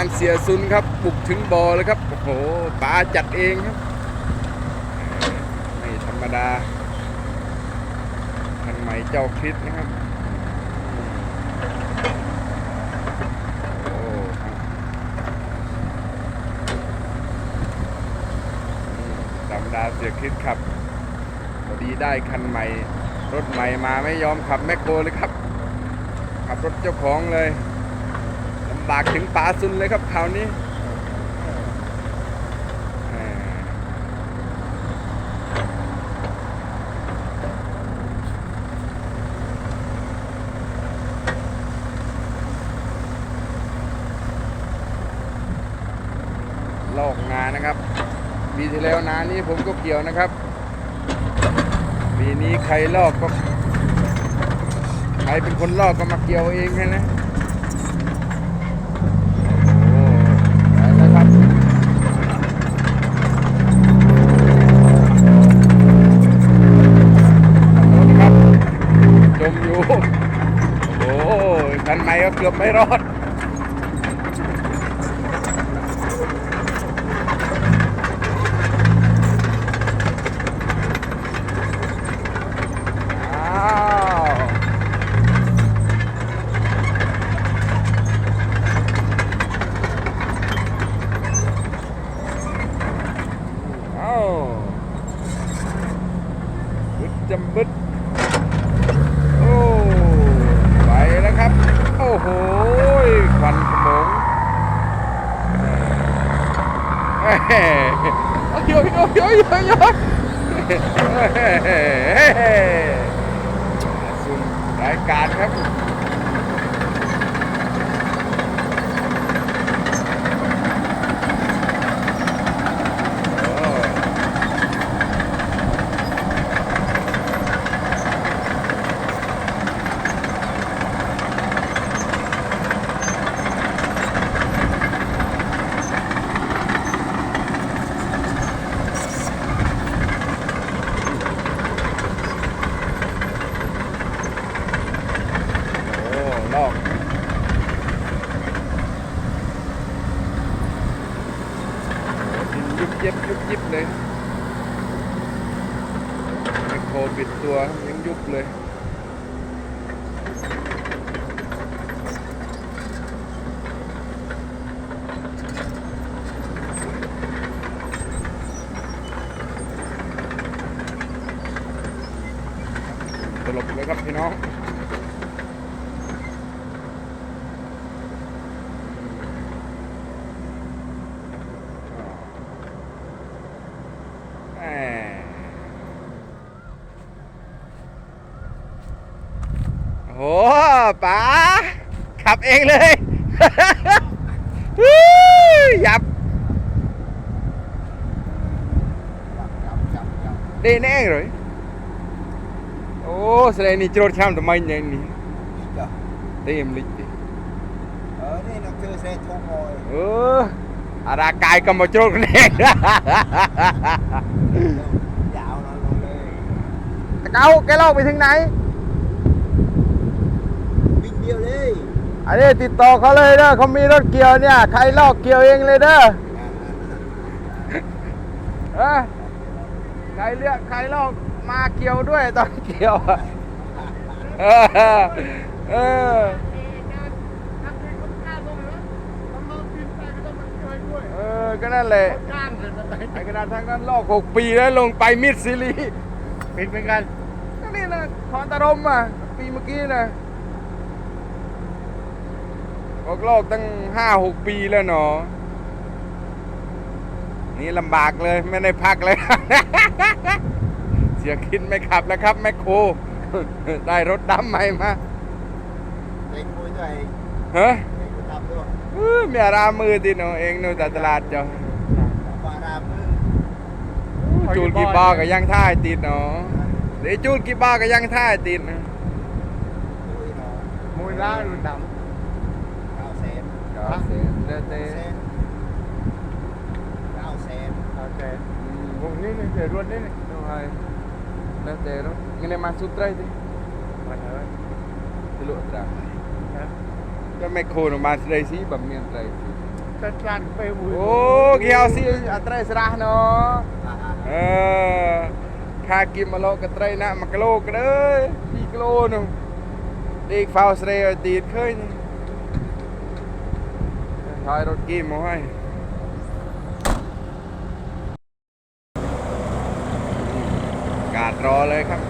านเสียซุนครับบุกถึงบ่อเลยครับโอ้โหป๋าจัดเองครับไม่ธรรมดาคันใหม่เจ้าคริสนะครับโอ้ธรรมดาเสียคริสขับพอดีได้คันใหม่ รถใหม่มาไม่ยอมขับแมคโครเลยครับขับรถเจ้าของเลย ลากถึงป่าซุนเลยครับคราวนี้ลอกงานนะครับปีที่แล้วนานี้ผมก็เกี่ยวนะครับปีนี้ใครลอกก็ใครเป็นคนลอกก็มาเกี่ยวเองแค่นะ เกือบไม่รอดอ้าวอ้าวบึดจำบึด โอ้ไปแล้วครับโอ้โหควันขโมงเฮ้ยเฮ้ยโยโยโยโยโยเฮ้ยสุนรายการครับ โอ้โอ้ลอกโอ้ดิน ยุบยิบเลยไมโครปิดตัวยังยุบเลยตลบเลยครับพี่น้อง แหม่ โอ้โหป๋าขับเองเลยวู้ยับดีแน่เลยโอ้แสดงนี่โจรช้ำทำไมเนี่ยนี่เต็มลิจิเออนี่นักเธอเซทงอยเอออารากายก็มาโจรกันเองยาวนอนลงเลยเก้าแกเล่าไปถึงไหน วิ่งเดียวเลย อันนี้ติดต่อเขาเลยเด้อเขามีรถเกี่ยวเนี่ย ใครลอกเกี่ยวเองเลยเด้อเออใครเลือกใครลอกมาเกี่ยวด้วยตอนเกี่ยวอะเออเออเออก็นั่นแหละไอ้กระดาษทางนั้นลอกหกปีแล้วลงไปมิดซิลีเป็นเหมือนกันก็นี่นะคอนตารมอะปีเมื่อกี้นะ ออกลอกตั้งห้าหกปีแล้วเนาะนี่ลำบากเลยไม่ได้พักเลย เสียคิดไม่ขับแล้วครับ แมคโครได้รถดำใหม่มาเล็งมวยด้วยฮะเล็งกูทำด้วยอื้อมีอารามือติเนาะเองนู่นแต่ตลาดเจ้าบารามมือจูดกี่บอกก็ยังท่ายติดเนาะเดี๋ยวจูดกี่บอกก็ยังท่ายติดนะดูอีหนอมวยล่ารุ่นดเก้า 900, 13. Cao sen. Ok. Vùng này này, để luôn đấy này. Đúng rồi. Lên tề đó. Cái này mà sút trai đi. Mà nhớ đấy. Thì lụa trả. Cho mẹ khô nó mà trai xí bẩm miền trai xí. តែខ្លាំងពេលមួយអូគេអស់ស៊ីអត្រីស្រះណអឺខាគីមឡូកត្រីណា1គីឡូក្តើ2គីឡូនោះទីកហ្វោស្រេឲ្យទៀតឃើញ ท้ายรถกี้มาให้กาดรอเลยครับ